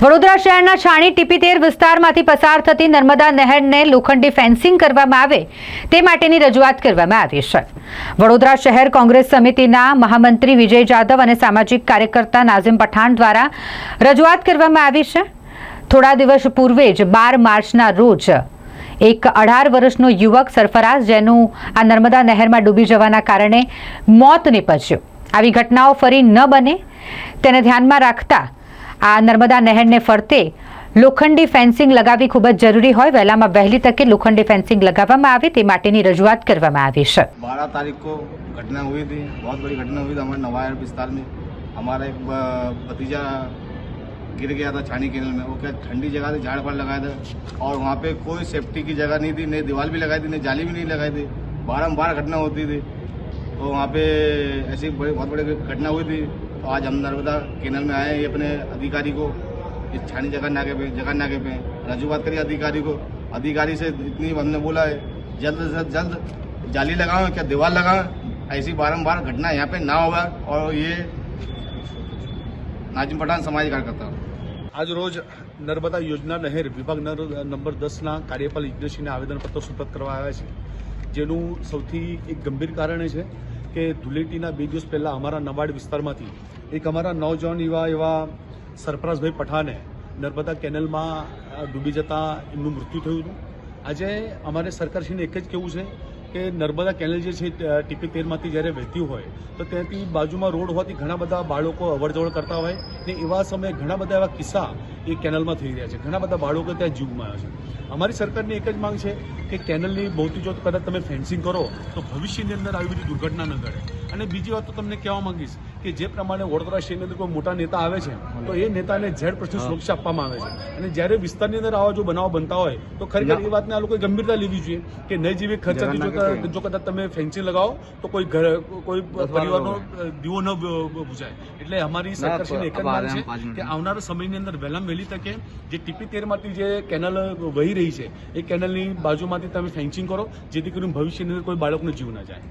વડોદરા શહેરના છાણી ટીપીતેર વિસ્તારમાંથી પસાર થતી નર્મદા નહેરને લોખંડી ફેન્સિંગ કરવામાં આવે તે માટેની રજૂઆત કરવામાં આવી છે. વડોદરા શહેર કોંગ્રેસ સમિતિના મહામંત્રી વિજય જાદવ અને સામાજિક કાર્યકર્તા નાઝિમ પઠાણ દ્વારા રજૂઆત કરવામાં આવી છે. થોડા દિવસ પૂર્વે જ બાર માર્ચના રોજ એક અઢાર વર્ષનો યુવક સરફરાઝ, જેનું આ નર્મદા નહેરમાં ડૂબી જવાના કારણે મોત નિપજ્યું. આવી ઘટનાઓ ફરી ન બને તેને ધ્યાનમાં રાખતા આ નર્મદા નહેરને ફરતે લોખંડી ફેન્સિંગ લગાવવી ખૂબ જ જરૂરી હોય વહેલામાં વહેલી તકે લોખંડી ફેન્સિંગ લગાવવામાં આવે તે માટેની રજૂઆત કરવામાં આવી છે बारह तारीख को घटना हुई थी बहुत बड़ी घटना हुई थी हमारे नवायर विस्तार में हमारा एक ब- भतीजा गिर गया था छानी केनल में वो क्या ठंडी जगह थी झाड़ फाड़ लगाए थे और वहाँ पे कोई सेफ्टी की जगह नहीं थी नहीं दीवार भी लगाई थी नहीं जाली भी नहीं लगाई थी बारम्बार घटना होती थी तो वहाँ पे ऐसी बड़ी बहुत बड़ी घटना हुई थी तो आज हम नर्मदा केनल में आए हैं ये अपने अधिकारी को इस छानी जगह नाके पे जगह नाके पे रजूआत करी अधिकारी को अधिकारी से इतनी हमने बोला है जल्द से जल्द जाली लगाओ क्या दीवार लगाओ ऐसी बारंबार घटना यहाँ पे ना होगा और ये नाजिम पठान समाज कार्यकर्ता આજ રોજ નર્મદા યોજના નહેર વિભાગ નર- નંબર દસના કાર્યપાલ ઇજનેશીને આવેદનપત્ર સુપ્રત કરવા આવ્યા છે જેનું સૌથી એક ગંભીર કારણ છે કે ધુલેટીના બે દિવસ પહેલાં અમારા નવાડ વિસ્તારમાંથી એક અમારા નવજવાન એવા એવા સરફરાઝભાઈ પઠાને નર્મદા કેનલમાં ડૂબી જતાં એમનું મૃત્યુ થયું હતું. આજે અમારે સરકારશ્રીને એક જ કહેવું છે કે નર્મદા કેનલ જે છે ટીપી તેરમાંથી જ્યારે વહેતી હોય, તો ત્યાંથી બાજુમાં રોડ હોવાથી ઘણા બધા બાળકો અવરજવર કરતા હોય ને એવા સમયે ઘણા બધા એવા કિસ્સા એ કેનલમાં થઈ રહ્યા છે. ઘણા બધા બાળકો ત્યાં જીવ ગુમાવ્યા છે. અમારી સરકારની એક જ માંગ છે કે કેનલની ભૌતિક જો કદાચ તમે ફેન્સિંગ કરો, તો ભવિષ્યની અંદર આવી બધી દુર્ઘટના ન ઘડે અને બીજી વાત તો તમને કહેવા માંગીશ કે જે પ્રમાણે વડોદરા શહેરની અંદર કોઈ મોટા નેતા આવે છે તો એ નેતાને ઝેડ પ્રશ્ન સુરક્ષા આપવામાં આવે છે. અને જ્યારે વિસ્તારની અંદર આવા જો બનાવો બનતા હોય તો ખરેખર એ વાતને આ લોકોએ ગંભીરતા લેવી જોઈએ કે નહીં જેવી ખર્ચાથી જો કદાચ તમે ફેન્સિંગ લગાવો તો કોઈ ઘર કોઈ પરિવારનો દીવો ન બુજાય એટલે અમારી સરકારશ્રીને એક જ માંગ છે કે આવનારા સમયની અંદર વહેલામ વહેલી તકે જે ટીપી તેરમાંથી જે કેનલ વહી રહી છે એ કેનલની બાજુમાંથી તમે ફેન્સિંગ કરો જેથી કરીને ભવિષ્યની અંદર કોઈ બાળકનો જીવ ન જાય.